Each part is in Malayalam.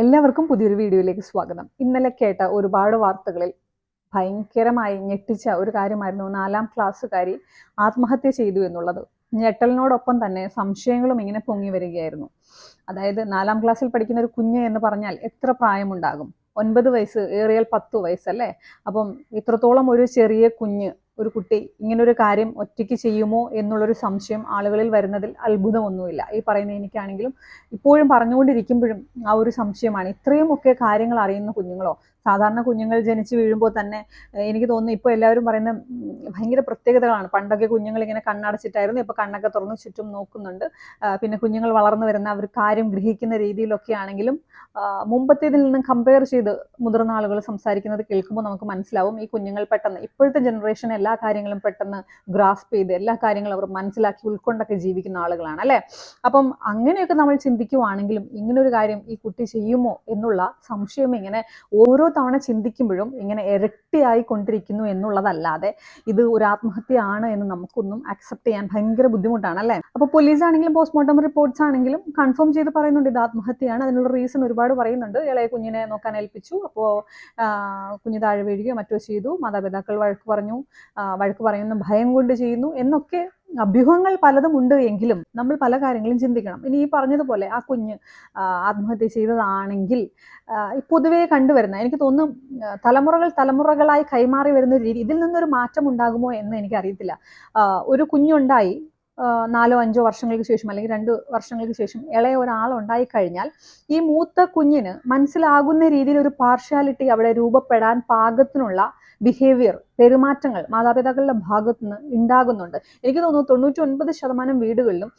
എല്ലാവർക്കും പുതിയൊരു വീഡിയോയിലേക്ക് സ്വാഗതം. ഇന്നലെ കേട്ട ഒരുപാട് വാർത്തകളിൽ ഭയങ്കരമായി ഞെട്ടിച്ച ഒരു കാര്യമായിരുന്നു നാലാം ക്ലാസ്സുകാരി ആത്മഹത്യ ചെയ്തു എന്നുള്ളത്. ഞെട്ടലിനോടൊപ്പം തന്നെ സംശയങ്ങളും ഇങ്ങനെ പൊങ്ങി വരികയായിരുന്നു. അതായത് നാലാം ക്ലാസ്സിൽ പഠിക്കുന്ന ഒരു കുഞ്ഞ് എന്ന് പറഞ്ഞാൽ എത്ര പ്രായമുണ്ടാകും? ഒൻപത് വയസ്സ് ഏറിയാൽ പത്ത് വയസ്സല്ലേ? അപ്പം ഇത്രത്തോളം ഒരു ചെറിയ കുഞ്ഞ് ഒരു കുട്ടി ഇങ്ങനൊരു കാര്യം ഒറ്റയ്ക്ക് ചെയ്യുമോ എന്നുള്ളൊരു സംശയം ആളുകളിൽ വരുന്നതിൽ അത്ഭുതമൊന്നുമില്ല. ഈ പറയുന്ന എനിക്കാണെങ്കിലും ഇപ്പോഴും പറഞ്ഞുകൊണ്ടിരിക്കുമ്പോഴും ആ ഒരു സംശയമാണ്. ഇത്രയും ഒക്കെ കാര്യങ്ങൾ അറിയുന്ന കുഞ്ഞുങ്ങളോ സാധാരണ കുഞ്ഞുങ്ങൾ ജനിച്ച് വീഴുമ്പോൾ തന്നെ എനിക്ക് തോന്നുന്നു ഇപ്പോൾ എല്ലാവരും പറയുന്ന ഭയങ്കര പ്രത്യേകതകളാണ്. പണ്ടൊക്കെ കുഞ്ഞുങ്ങൾ ഇങ്ങനെ കണ്ണടച്ചിട്ടായിരുന്നു ഇപ്പോൾ കണ്ണൊക്കെ തുറന്ന് ചുറ്റും നോക്കുന്നുണ്ട്. പിന്നെ കുഞ്ഞുങ്ങൾ വളർന്നു വരുന്ന അവർ കാര്യം ഗ്രഹിക്കുന്ന രീതിയിലൊക്കെ ആണെങ്കിലും മുമ്പത്തേതിൽ നിന്നും കമ്പയർ ചെയ്ത് മുതിർന്ന ആളുകൾ സംസാരിക്കുന്നത് കേൾക്കുമ്പോൾ നമുക്ക് മനസ്സിലാവും ഈ കുഞ്ഞുങ്ങൾ പെട്ടെന്ന് ഇപ്പോഴത്തെ ജനറേഷൻ എല്ലാ കാര്യങ്ങളും പെട്ടെന്ന് ഗ്രാസ്പ് ചെയ്ത് എല്ലാ കാര്യങ്ങളും അവർ മനസ്സിലാക്കി ഉൾക്കൊണ്ടൊക്കെ ജീവിക്കുന്ന ആളുകളാണ് അല്ലേ? അപ്പം അങ്ങനെയൊക്കെ നമ്മൾ ചിന്തിക്കുവാണെങ്കിലും ഇങ്ങനെ ഒരു കാര്യം ഈ കുട്ടി ചെയ്യുമോ എന്നുള്ള സംശയം ഇങ്ങനെ ഓരോ തവണ ചിന്തിക്കുമ്പോഴും ഇങ്ങനെ ഇരട്ടിയായി കൊണ്ടിരിക്കുന്നു എന്നുള്ളതല്ലാതെ ഇത് ഒരു ആത്മഹത്യയാണ് എന്ന് നമുക്കൊന്നും അക്സെപ്റ്റ് ചെയ്യാൻ ഭയങ്കര ബുദ്ധിമുട്ടാണ് അല്ലേ? അപ്പോൾ പോലീസ് ആണെങ്കിലും പോസ്റ്റ്മോർട്ടം റിപ്പോർട്ട്സ് ആണെങ്കിലും കൺഫേം ചെയ്ത് പറയുന്നുണ്ട് ഇത് ആത്മഹത്യയാണ് അതിനുള്ള റീസൺ ഒരുപാട് പറയുന്നുണ്ട്. ഇളയ കുഞ്ഞിനെ നോക്കാൻ ഏൽപ്പിച്ചു. അപ്പോൾ കുഞ്ഞ് താഴെ വീഴുകയോ മറ്റോ ചെയ്തു. മാതാപിതാക്കൾ വഴക്ക് പറഞ്ഞു. വഴക്ക് പറയുന്ന ഭയം കൊണ്ട് ചെയ്യുന്നു എന്നൊക്കെ അഭ്യൂഹങ്ങൾ പലതും ഉണ്ട് എങ്കിലും നമ്മൾ പല കാര്യങ്ങളും ചിന്തിക്കണം. ഇനി ഈ പറഞ്ഞതുപോലെ ആ കുഞ്ഞ് ആത്മഹത്യ ചെയ്തതാണെങ്കിൽ പൊതുവേ കണ്ടുവരുന്ന എനിക്ക് തോന്നുന്നു തലമുറകൾ തലമുറകളായി കൈമാറി വരുന്ന ഒരു രീതി ഇതിൽ നിന്നൊരു മാറ്റം ഉണ്ടാകുമോ എന്ന് എനിക്കറിയത്തില്ല. ഒരു കുഞ്ഞുണ്ടായി നാലോ അഞ്ചോ വർഷങ്ങൾക്ക് ശേഷം അല്ലെങ്കിൽ രണ്ട് വർഷങ്ങൾക്ക് ശേഷം ഇളയ ഒരാളുണ്ടായി കഴിഞ്ഞാൽ ഈ മൂത്ത കുഞ്ഞിന് മനസ്സിലാകുന്ന രീതിയിൽ ഒരു പാർഷ്യാലിറ്റി അവിടെ രൂപപ്പെടാൻ പാകത്തിനുള്ള ബിഹേവിയർ പെരുമാറ്റങ്ങൾ മാതാപിതാക്കളുടെ ഭാഗത്തു നിന്ന് ഉണ്ടാകുന്നുണ്ട്. എനിക്ക് തോന്നുന്നു തൊണ്ണൂറ്റി ഒൻപത് ശതമാനം വീടുകളിലും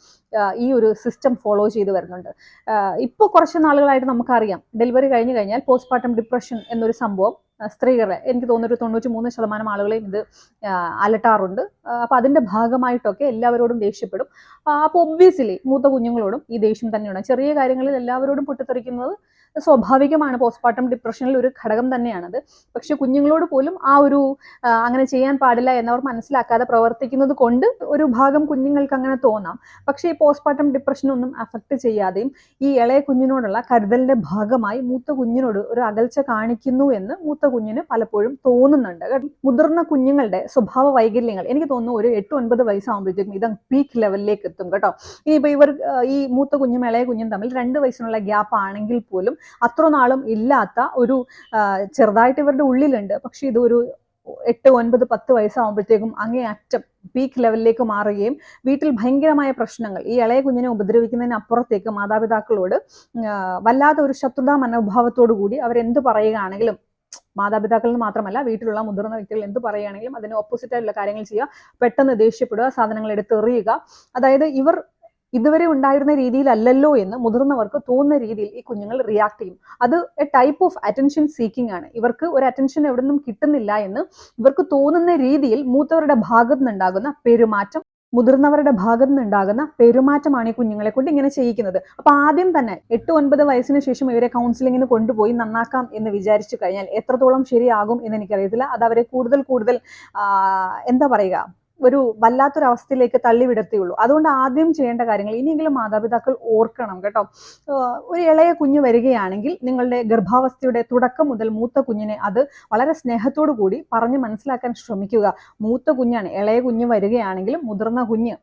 ഈ ഒരു സിസ്റ്റം ഫോളോ ചെയ്ത് വരുന്നുണ്ട്. ഇപ്പോൾ കുറച്ച് നാളുകളായിട്ട് നമുക്കറിയാം ഡെലിവറി കഴിഞ്ഞ് കഴിഞ്ഞാൽ പോസ്റ്റ്മോർട്ടം ഡിപ്രഷൻ എന്നൊരു സംഭവം സ്ത്രീകളെ. എനിക്ക് തോന്നുന്നൊരു തൊണ്ണൂറ്റി മൂന്ന് ശതമാനം ആളുകളെയും ഇത് അലട്ടാറുണ്ട്. അപ്പോൾ അതിന്റെ ഭാഗമായിട്ടൊക്കെ എല്ലാവരോടും ദേഷ്യപ്പെടും. അപ്പോൾ ഒബ്വിയസ്ലി മൂത്ത കുഞ്ഞുങ്ങളോടും ഈ ദേഷ്യം തന്നെയാണ്. ചെറിയ കാര്യങ്ങളിൽ എല്ലാവരോടും പൊട്ടിത്തെറിക്കുന്നത് സ്വാഭാവികമാണ് പോസ്റ്റ്മോർട്ടം ഡിപ്രഷനിൽ ഒരു ഘടകം തന്നെയാണത്. പക്ഷെ കുഞ്ഞുങ്ങളോട് പോലും ആ ഒരു അങ്ങനെ ചെയ്യാൻ പാടില്ല എന്നവർ മനസ്സിലാക്കാതെ പ്രവർത്തിക്കുന്നത് കൊണ്ട് ഒരു ഭാഗം കുഞ്ഞുങ്ങൾക്ക് അങ്ങനെ തോന്നാം. പക്ഷേ ഈ പോസ്റ്റ്മോർട്ടം ഡിപ്രഷനൊന്നും അഫക്റ്റ് ചെയ്യാതെയും ഈ ഇളയ കുഞ്ഞിനോടുള്ള കരുതലിന്റെ ഭാഗമായി മൂത്ത കുഞ്ഞിനോട് ഒരു അകൽച്ച കാണിക്കുന്നു എന്ന് മൂത്ത കുഞ്ഞിന് പലപ്പോഴും തോന്നുന്നുണ്ട്. മുതിർന്ന കുഞ്ഞുങ്ങളുടെ സ്വഭാവ വൈകല്യങ്ങൾ എനിക്ക് തോന്നുന്നു ഒരു എട്ട് ഒൻപത് വയസ്സാകുമ്പോഴത്തേക്കും ഇത് പീക്ക് ലെവലിലേക്ക് എത്തും കേട്ടോ. ഇനിയിപ്പോൾ ഇവർ ഈ മൂത്ത കുഞ്ഞും ഇളയ കുഞ്ഞും തമ്മിൽ രണ്ട് വയസ്സിനുള്ള ഗ്യാപ്പ് ആണെങ്കിൽ പോലും അത്ര നാളും ഇല്ലാത്ത ഒരു ചെറുതായിട്ട് ഇവരുടെ ഉള്ളിലുണ്ട്. പക്ഷെ ഇതൊരു എട്ട് ഒൻപത് പത്ത് വയസ്സാകുമ്പോഴത്തേക്കും അങ്ങേ അറ്റം പീക്ക് ലെവലിലേക്ക് മാറുകയും വീട്ടിൽ ഭയങ്കരമായ പ്രശ്നങ്ങൾ ഈ ഇളയ കുഞ്ഞിനെ ഉപദ്രവിക്കുന്നതിന് അപ്പുറത്തേക്ക് മാതാപിതാക്കളോട് വല്ലാത്ത ഒരു ശത്രുതാ മനോഭാവത്തോടു കൂടി അവരെന്ത് പറയുകയാണെങ്കിലും മാതാപിതാക്കളിൽ നിന്ന് മാത്രമല്ല വീട്ടിലുള്ള മുതിർന്ന വ്യക്തികൾ എന്ത് പറയുകയാണെങ്കിലും അതിന് ഓപ്പോസിറ്റ് ആയിട്ടുള്ള കാര്യങ്ങൾ ചെയ്യുക പെട്ടെന്ന് ദേഷ്യപ്പെടുക സാധനങ്ങൾ എടുത്തെറിയുക. അതായത് ഇവർ ഇതുവരെ ഉണ്ടായിരുന്ന രീതിയിലല്ലല്ലോ എന്ന് മുതിർന്നവർക്ക് തോന്നുന്ന രീതിയിൽ ഈ കുഞ്ഞുങ്ങൾ റിയാക്ട് ചെയ്യും. അത് a type of attention seeking ആണ്. ഇവർക്ക് ഒരു അറ്റൻഷൻ എവിടെ നിന്നും കിട്ടുന്നില്ല എന്ന് ഇവർക്ക് തോന്നുന്ന രീതിയിൽ മൂത്തവരുടെ ഭാഗത്തു നിന്നുണ്ടാകുന്ന പെരുമാറ്റം മുതിർന്നവരുടെ ഭാഗത്തു നിന്നുണ്ടാകുന്ന പെരുമാറ്റമാണ് ഈ കുഞ്ഞുങ്ങളെ കൊണ്ട് ഇങ്ങനെ ചെയ്യിക്കുന്നത്. അപ്പൊ ആദ്യം തന്നെ എട്ട് ഒൻപത് വയസ്സിന് ശേഷം ഇവരെ കൗൺസിലിങ്ങിന് കൊണ്ടുപോയി നന്നാക്കാം എന്ന് വിചാരിച്ചു കഴിഞ്ഞാൽ എത്രത്തോളം ശരിയാകും എന്ന് എനിക്കറിയത്തില്ല. അത് അവരെ കൂടുതൽ കൂടുതൽ എന്താ പറയുക ഒരു വല്ലാത്തൊരു അവസ്ഥയിലേക്ക് തള്ളിവിടത്തേയുള്ളൂ. അതുകൊണ്ട് ആദ്യം ചെയ്യേണ്ട കാര്യങ്ങൾ ഇനിയെങ്കിലും മാതാപിതാക്കൾ ഓർക്കണം കേട്ടോ. ഒരു ഇളയ കുഞ്ഞ് വരികയാണെങ്കിൽ നിങ്ങളുടെ ഗർഭാവസ്ഥയുടെ തുടക്കം മുതൽ മൂത്ത കുഞ്ഞിനെ അത് വളരെ സ്നേഹത്തോടു കൂടി പറഞ്ഞ് മനസ്സിലാക്കാൻ ശ്രമിക്കുക. മൂത്ത കുഞ്ഞാണ് ഇളയ കുഞ്ഞ് വരികയാണെങ്കിലും മുതിർന്ന കുഞ്ഞ്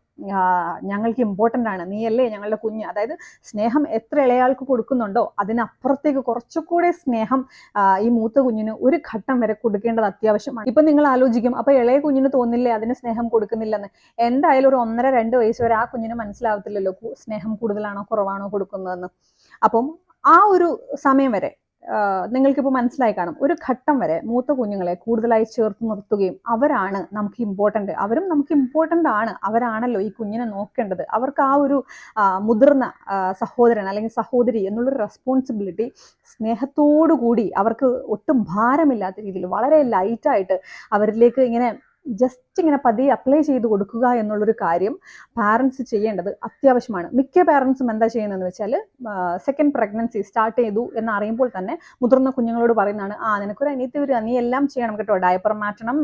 ഞങ്ങൾക്ക് ഇമ്പോർട്ടന്റ് ആണ്. നീയല്ലേ ഞങ്ങളുടെ കുഞ്ഞ്? അതായത് സ്നേഹം എത്ര ഇളയാൾക്ക് കൊടുക്കുന്നുണ്ടോ അതിനപ്പുറത്തേക്ക് കുറച്ചുകൂടെ സ്നേഹം ഈ മൂത്ത കുഞ്ഞിന് ഒരു ഘട്ടം വരെ കൊടുക്കേണ്ടത് അത്യാവശ്യമാണ്. ഇപ്പം നിങ്ങൾ ആലോചിക്കും അപ്പോൾ ഇളയ കുഞ്ഞിന് തോന്നില്ലേ അതിന് സ്നേഹം കൊടുക്കുന്നില്ലെന്ന്? എന്തായാലും ഒരു ഒന്നര രണ്ട് വയസ്സ് വരെ ആ കുഞ്ഞിന് മനസ്സിലാവത്തില്ലല്ലോ സ്നേഹം കൂടുതലാണോ കുറവാണോ കൊടുക്കുന്നതെന്ന്. അപ്പം ആ ഒരു സമയം വരെ നിങ്ങൾക്കിപ്പോൾ മനസ്സിലായി കാണും. ഒരു ഘട്ടം വരെ മൂത്ത കുഞ്ഞുങ്ങളെ കൂടുതലായി ചേർത്ത് നിർത്തുകയും അവരാണ് നമുക്ക് ഇമ്പോർട്ടന്റ് അവരും നമുക്ക് ഇമ്പോർട്ടന്റ് ആണ് അവരാണല്ലോ ഈ കുഞ്ഞിനെ നോക്കേണ്ടത്. അവർക്ക് ആ ഒരു മുതിർന്ന സഹോദരൻ അല്ലെങ്കിൽ സഹോദരി എന്നുള്ളൊരു റെസ്പോൺസിബിലിറ്റി സ്നേഹത്തോടു കൂടി അവർക്ക് ഒട്ടും ഭാരമില്ലാത്ത രീതിയിൽ വളരെ ലൈറ്റായിട്ട് അവരിലേക്ക് ഇങ്ങനെ ജസ്റ്റ് ഇങ്ങനെ പതിയെ അപ്ലൈ ചെയ്ത് കൊടുക്കുക എന്നുള്ളൊരു കാര്യം പാരൻസ് ചെയ്യേണ്ടത് അത്യാവശ്യമാണ്. മിക്ക പാരൻസും എന്താ ചെയ്യുന്നതെന്ന് വെച്ചാൽ സെക്കൻഡ് പ്രഗ്നൻസി സ്റ്റാർട്ട് ചെയ്തു എന്ന് അറിയുമ്പോൾ തന്നെ മുതിർന്ന കുഞ്ഞുങ്ങളോട് പറയുന്നതാണ് ആ നിനക്കൊരു അനിയത്തി വരിക നീ എല്ലാം ചെയ്യണം കേട്ടോ. ഡയപ്പർ മാറ്റണം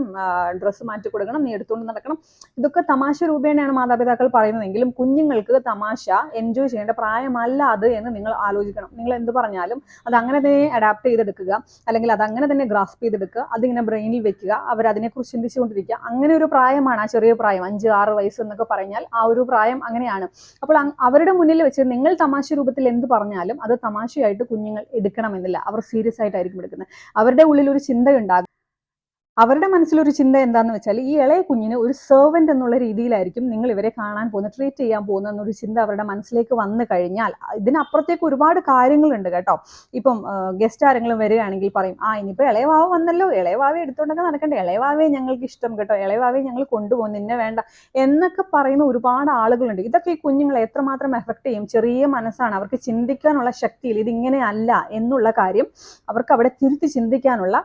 ഡ്രസ്സ് മാറ്റി കൊടുക്കണം നീ എടുത്തുകൊണ്ട് നടക്കണം. ഇതൊക്കെ തമാശ രൂപേണയാണ് മാതാപിതാക്കൾ പറയുന്നതെങ്കിലും കുഞ്ഞുങ്ങൾക്ക് തമാശ എൻജോയ് ചെയ്യേണ്ട പ്രായമല്ല അത് എന്ന് നിങ്ങൾ ആലോചിക്കണം. നിങ്ങൾ എന്ത് പറഞ്ഞാലും അത് അങ്ങനെ തന്നെ അഡാപ്റ്റ് ചെയ്തെടുക്കുക. അല്ലെങ്കിൽ അത് അങ്ങനെ തന്നെ ഗ്രാസ്പ് ചെയ്തെടുക്കുക. അതിങ്ങനെ ബ്രെയിനിൽ വെക്കുക. അവർ അതിനെക്കുറിച്ച് ചിന്തിച്ചുകൊണ്ടിരിക്കുക. അങ്ങനെ ഒരു പ്രായമാണ് ആ ചെറിയ പ്രായം. അഞ്ച് ആറ് വയസ്സ് എന്നൊക്കെ പറഞ്ഞാൽ ആ ഒരു പ്രായം അങ്ങനെയാണ്. അപ്പോൾ അവരുടെ മുന്നിൽ വെച്ച് നിങ്ങൾ തമാശ രൂപത്തിൽ എന്ത് പറഞ്ഞാലും അത് തമാശയായിട്ട് കുഞ്ഞുങ്ങൾ എടുക്കണമെന്നില്ല. അവർ സീരിയസ് ആയിട്ടായിരിക്കും എടുക്കുന്നത്. അവരുടെ ഉള്ളിൽ ഒരു ചിന്തയുണ്ടാകും. അവരുടെ മനസ്സിലൊരു ചിന്ത എന്താണെന്ന് വെച്ചാൽ ഈ ഇളയ കുഞ്ഞിന് ഒരു സെർവന്റ് എന്നുള്ള രീതിയിലായിരിക്കും നിങ്ങൾ ഇവരെ കാണാൻ പോകുന്ന ട്രീറ്റ് ചെയ്യാൻ പോകുന്ന എന്നൊരു ചിന്ത അവരുടെ മനസ്സിലേക്ക് വന്നു കഴിഞ്ഞാൽ ഇതിനപ്പുറത്തേക്ക് ഒരുപാട് കാര്യങ്ങളുണ്ട് കേട്ടോ. ഇപ്പം ഗസ്റ്റ് ആരെങ്കിലും വരികയാണെങ്കിൽ പറയും ആ ഇനിയിപ്പോൾ ഇളയവാവ് വന്നല്ലോ ഇളയവാവെ എടുത്തുകൊണ്ടൊക്കെ നടക്കണ്ടേ ഇളയവാവെ ഞങ്ങൾക്ക് ഇഷ്ടം കേട്ടോ ഇളയവാവെ ഞങ്ങൾ കൊണ്ടുപോകും നിന്നെ വേണ്ട എന്നൊക്കെ പറയുന്ന ഒരുപാട് ആളുകളുണ്ട്. ഇതൊക്കെ ഈ കുഞ്ഞുങ്ങളെ എത്രമാത്രം എഫക്ട് ചെയ്യും? ചെറിയ മനസ്സാണ്. അവർക്ക് ചിന്തിക്കാനുള്ള ശക്തിയിൽ ഇതിങ്ങനെയല്ല എന്നുള്ള കാര്യം അവർക്ക് അവിടെ തിരുത്തി ചിന്തിക്കാനുള്ള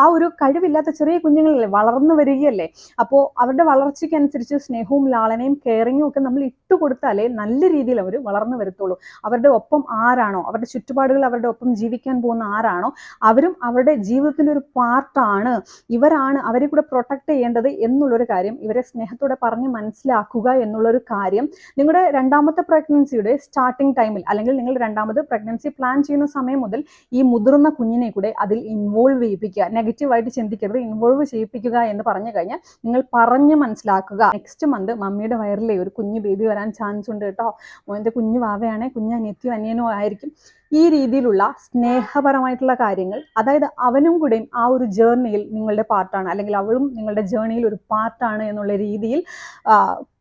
ആ ഒരു കഴിവില്ലാത്ത ചെറിയ കുഞ്ഞുങ്ങളല്ലേ വളർന്നു വരികയല്ലേ? അപ്പോൾ അവരുടെ വളർച്ചയ്ക്കനുസരിച്ച് സ്നേഹവും ലാളനയും കെയറിങ്ങും ഒക്കെ നമ്മൾ ഇട്ട് കൊടുത്താലേ നല്ല രീതിയിൽ അവർ വളർന്നു വരത്തുള്ളൂ. അവരുടെ ഒപ്പം ആരാണോ അവരുടെ ചുറ്റുപാടുകൾ അവരുടെ ഒപ്പം ജീവിക്കാൻ പോകുന്ന ആരാണോ അവരും അവരുടെ ജീവിതത്തിന്റെ ഒരു പാർട്ടാണ്. ഇവരാണ് അവരെ കൂടെ പ്രൊട്ടക്ട് ചെയ്യേണ്ടത് എന്നുള്ളൊരു കാര്യം ഇവരെ സ്നേഹത്തോടെ പറഞ്ഞ് മനസ്സിലാക്കുക എന്നുള്ളൊരു കാര്യം. നിങ്ങളുടെ രണ്ടാമത്തെ പ്രഗ്നൻസിയുടെ സ്റ്റാർട്ടിംഗ് ടൈമിൽ അല്ലെങ്കിൽ നിങ്ങൾ രണ്ടാമത് പ്രഗ്നൻസി പ്ലാൻ ചെയ്യുന്ന സമയം മുതൽ ഈ മുതിർന്ന കുഞ്ഞിനെ കൂടെ അതിൽ ഇൻവോൾവ് ചെയ്യിപ്പിക്കുക. നെഗറ്റീവായിട്ട് ചിന്തിക്കരുത്. ഇൻവോൾവ് ചെയ്യിപ്പിക്കുക എന്ന് പറഞ്ഞു കഴിഞ്ഞാൽ നിങ്ങൾ പറഞ്ഞ് മനസ്സിലാക്കുക. നെക്സ്റ്റ് മന്ത് മമ്മിയുടെ വയറിലെ ഒരു കുഞ്ഞ് ബേബി വരാൻ ചാൻസ് ഉണ്ട് കേട്ടോ. മോന്റെ കുഞ്ഞ് വാവയാണേ കുഞ്ഞ് അനിയത്തിയോ അനിയനോ ആയിരിക്കും. ഈ രീതിയിലുള്ള സ്നേഹപരമായിട്ടുള്ള കാര്യങ്ങൾ അതായത് അവനും കൂടെയും ആ ഒരു ജേർണിയിൽ നിങ്ങളുടെ പാർട്ടാണ് അല്ലെങ്കിൽ അവളും നിങ്ങളുടെ ജേർണിയിൽ ഒരു പാർട്ടാണ് എന്നുള്ള രീതിയിൽ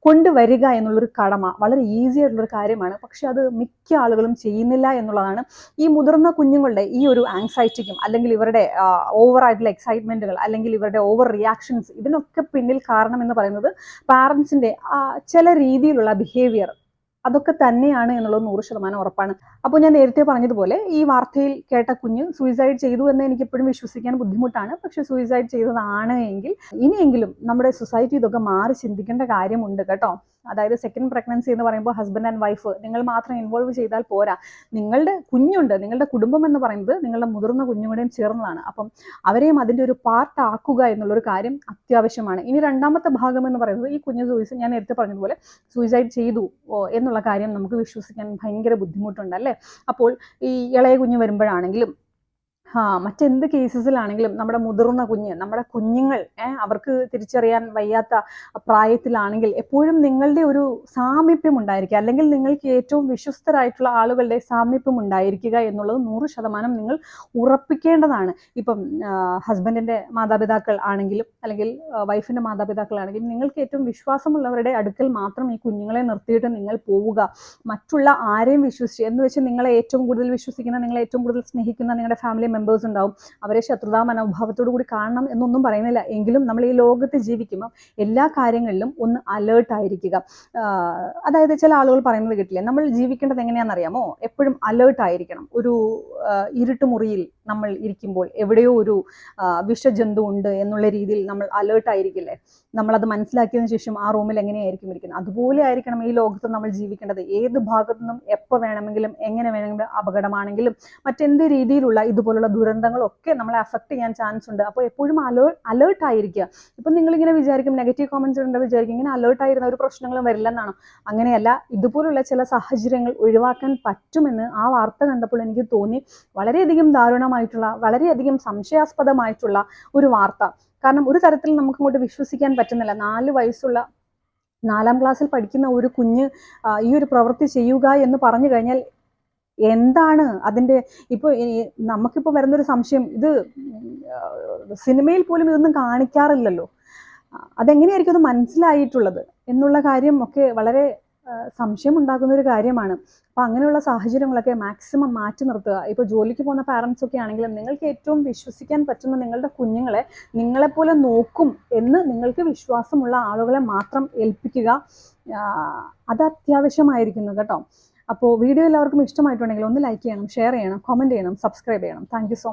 കൊണ്ടുവരിക എന്നുള്ളൊരു കടമ വളരെ ഈസി ആയിട്ടുള്ളൊരു കാര്യമാണ്. പക്ഷെ അത് മിക്ക ആളുകളും ചെയ്യുന്നില്ല എന്നുള്ളതാണ് ഈ മുതിർന്ന കുഞ്ഞുങ്ങളുടെ ഈ ഒരു ആങ്സൈറ്റിക്കും അല്ലെങ്കിൽ ഇവരുടെ ഓവറായിട്ടുള്ള എക്സൈറ്റ്മെന്റുകൾ അല്ലെങ്കിൽ ഇവരുടെ ഓവർ റിയാക്ഷൻസ് ഇതിനൊക്കെ പിന്നിൽ കാരണം എന്ന് പറയുന്നത് പാരൻസിന്റെ ചില രീതിയിലുള്ള ബിഹേവിയർ അതൊക്കെ തന്നെയാണ് എന്നുള്ളത് നൂറ് ശതമാനം ഉറപ്പാണ്. അപ്പോൾ ഞാൻ നേരത്തെ പറഞ്ഞതുപോലെ ഈ വാർത്തയിൽ കേട്ട കുഞ്ഞ് സൂയിസൈഡ് ചെയ്തു എന്ന് എനിക്ക് എപ്പോഴും വിശ്വസിക്കാൻ ബുദ്ധിമുട്ടാണ്. പക്ഷെ സൂയിസൈഡ് ചെയ്തതാണ് എങ്കിൽ ഇനിയെങ്കിലും നമ്മുടെ സൊസൈറ്റി ഇതൊക്കെ മാറി ചിന്തിക്കേണ്ട കാര്യമുണ്ട് കേട്ടോ. അതായത് സെക്കൻഡ് പ്രഗ്നൻസി എന്ന് പറയുമ്പോൾ ഹസ്ബൻഡ് ആൻഡ് വൈഫ് നിങ്ങൾ മാത്രം ഇൻവോൾവ് ചെയ്താൽ പോരാ. നിങ്ങളുടെ കുഞ്ഞുണ്ട് നിങ്ങളുടെ കുടുംബം എന്ന് പറയുന്നത് നിങ്ങളുടെ മുതിർന്ന കുഞ്ഞുങ്ങളുടെയും ചേർന്നതാണ്. അപ്പം അവരെയും അതിന്റെ ഒരു പാർട്ട് ആക്കുക എന്നുള്ളൊരു കാര്യം അത്യാവശ്യമാണ്. ഇനി രണ്ടാമത്തെ ഭാഗം എന്ന് പറയുന്നത് ഈ കുഞ്ഞു സൂയിസൈഡ് ഞാൻ നേരത്തെ പറഞ്ഞതുപോലെ സൂയിസൈഡ് ചെയ്തു എന്നുള്ള കാര്യം നമുക്ക് വിശ്വസിക്കാൻ ഭയങ്കര ബുദ്ധിമുട്ടുണ്ട് അല്ലേ? അപ്പോൾ ഈ ഇളയ കുഞ്ഞ് വരുമ്പോഴാണെങ്കിലും മറ്റെന്ത് കേസസിലാണെങ്കിലും നമ്മുടെ മുതിർന്ന കുഞ്ഞ് നമ്മുടെ കുഞ്ഞുങ്ങൾ അവർക്ക് തിരിച്ചറിയാൻ വയ്യാത്ത പ്രായത്തിലാണെങ്കിൽ എപ്പോഴും നിങ്ങളുടെ ഒരു സാമീപ്യം ഉണ്ടായിരിക്കുക. അല്ലെങ്കിൽ നിങ്ങൾക്ക് ഏറ്റവും വിശ്വസ്തരായിട്ടുള്ള ആളുകളുടെ സാമീപ്യം ഉണ്ടായിരിക്കുക എന്നുള്ളത് നൂറ് ശതമാനം നിങ്ങൾ ഉറപ്പിക്കേണ്ടതാണ്. ഇപ്പം ഹസ്ബൻഡിന്റെ മാതാപിതാക്കൾ ആണെങ്കിലും അല്ലെങ്കിൽ വൈഫിന്റെ മാതാപിതാക്കളാണെങ്കിലും നിങ്ങൾക്ക് ഏറ്റവും വിശ്വാസമുള്ളവരുടെ അടുക്കൽ മാത്രം ഈ കുഞ്ഞുങ്ങളെ നിർത്തിയിട്ട് നിങ്ങൾ പോവുക. മറ്റുള്ള ആരെയും വിശ്വസിച്ച് എന്ന് വെച്ച് നിങ്ങളെ ഏറ്റവും കൂടുതൽ വിശ്വസിക്കുന്ന നിങ്ങളെ ഏറ്റവും കൂടുതൽ സ്നേഹിക്കുന്ന നിങ്ങളുടെ ഫാമിലി മെമ്പേഴ്സ് ഉണ്ടാവും. അവരെ ശത്രുതാ മനോഭാവത്തോടു കൂടി കാണണം എന്നൊന്നും പറയുന്നില്ല. എങ്കിലും നമ്മൾ ഈ ലോകത്ത് ജീവിക്കുമ്പോൾ എല്ലാ കാര്യങ്ങളിലും ഒന്ന് അലേർട്ട് ആയിരിക്കുക. അതായത് ചില ആളുകൾ പറയുന്നത് കേട്ടില്ലേ? നമ്മൾ ജീവിക്കേണ്ടത് എങ്ങനെയാണെന്നറിയാമോ എപ്പോഴും അലേർട്ട് ആയിരിക്കണം. ഒരു ഇരുട്ടുമുറിയിൽ നമ്മൾ ഇരിക്കുമ്പോൾ എവിടെയോ ഒരു വിഷജന്തു ഉണ്ട് എന്നുള്ള രീതിയിൽ നമ്മൾ അലേർട്ട് ആയിരിക്കില്ലേ? നമ്മളത് മനസ്സിലാക്കിയതിനു ശേഷം ആ റൂമിൽ എങ്ങനെയായിരിക്കും ഇരിക്കുന്നത്? അതുപോലെ ആയിരിക്കണം ഈ ലോകത്ത് നമ്മൾ ജീവിക്കേണ്ടത്. ഏത് ഭാഗത്തു നിന്നും എപ്പോൾ വേണമെങ്കിലും എങ്ങനെ വേണമെങ്കിലും അപകടമാണെങ്കിലും മറ്റെന്ത് രീതിയിലുള്ള ഇതുപോലുള്ള ദുരന്തങ്ങളൊക്കെ നമ്മളെ അഫക്റ്റ് ചെയ്യാൻ ചാൻസ് ഉണ്ട്. അപ്പോൾ എപ്പോഴും അലേ അലേർട്ട് ആയിരിക്കുക. ഇപ്പം നിങ്ങളിങ്ങനെ വിചാരിക്കും നെഗറ്റീവ് കോമൻസ് ഉണ്ടെന്ന് വിചാരിക്കും. ഇങ്ങനെ അലേർട്ട് ആയിരുന്ന ഒരു പ്രശ്നങ്ങളും വരില്ലെന്നാണ്? അങ്ങനെയല്ല. ഇതുപോലുള്ള ചില സാഹചര്യങ്ങൾ ഒഴിവാക്കാൻ പറ്റുമെന്ന് ആ വാർത്ത കണ്ടപ്പോൾ എനിക്ക് തോന്നി. വളരെയധികം ദാരുണമായിട്ടുള്ള വളരെയധികം സംശയാസ്പദമായിട്ടുള്ള ഒരു വാർത്ത. കാരണം ഒരു തരത്തിൽ നമുക്ക് ഇങ്ങോട്ട് വിശ്വസിക്കാൻ പറ്റുന്നില്ല. നാല് വയസ്സുള്ള നാലാം ക്ലാസ്സിൽ പഠിക്കുന്ന ഒരു കുഞ്ഞ് ഈ ഒരു പ്രവൃത്തി ചെയ്യുക എന്ന് പറഞ്ഞു കഴിഞ്ഞാൽ എന്താണ് അതിന്റെ ഇപ്പോൾ നമുക്കിപ്പോൾ വരുന്നൊരു സംശയം ഇത് സിനിമയിൽ പോലും ഇതൊന്നും കാണിക്കാറില്ലല്ലോ. അതെങ്ങനെയായിരിക്കും അത് മനസ്സിലായിട്ടുള്ളത് എന്നുള്ള കാര്യം ഒക്കെ വളരെ സംശയം ഉണ്ടാക്കുന്ന ഒരു കാര്യമാണ്. അപ്പോൾ അങ്ങനെയുള്ള സാഹചര്യങ്ങളൊക്കെ മാക്സിമം മാറ്റി നിർത്തുക. ഇപ്പോൾ ജോലിക്ക് പോകുന്ന പാരൻസ് ഒക്കെ ആണെങ്കിലും നിങ്ങൾക്ക് ഏറ്റവും വിശ്വസിക്കാൻ പറ്റുന്ന നിങ്ങളുടെ കുഞ്ഞുങ്ങളെ നിങ്ങളെപ്പോലെ നോക്കും എന്ന് നിങ്ങൾക്ക് വിശ്വാസമുള്ള ആളുകളെ മാത്രം ഏൽപ്പിക്കുക അത് അത്യാവശ്യമായിരിക്കുന്നു കേട്ടോ. അപ്പോൾ വീഡിയോ എല്ലാവർക്കും ഇഷ്ടമായിട്ടുണ്ടെങ്കിൽ ഒന്ന് ലൈക്ക് ചെയ്യണം ഷെയർ ചെയ്യണം കമന്റ് ചെയ്യണം. സബ്സ്ക്രൈബ് ചെയ്യണം. Thank so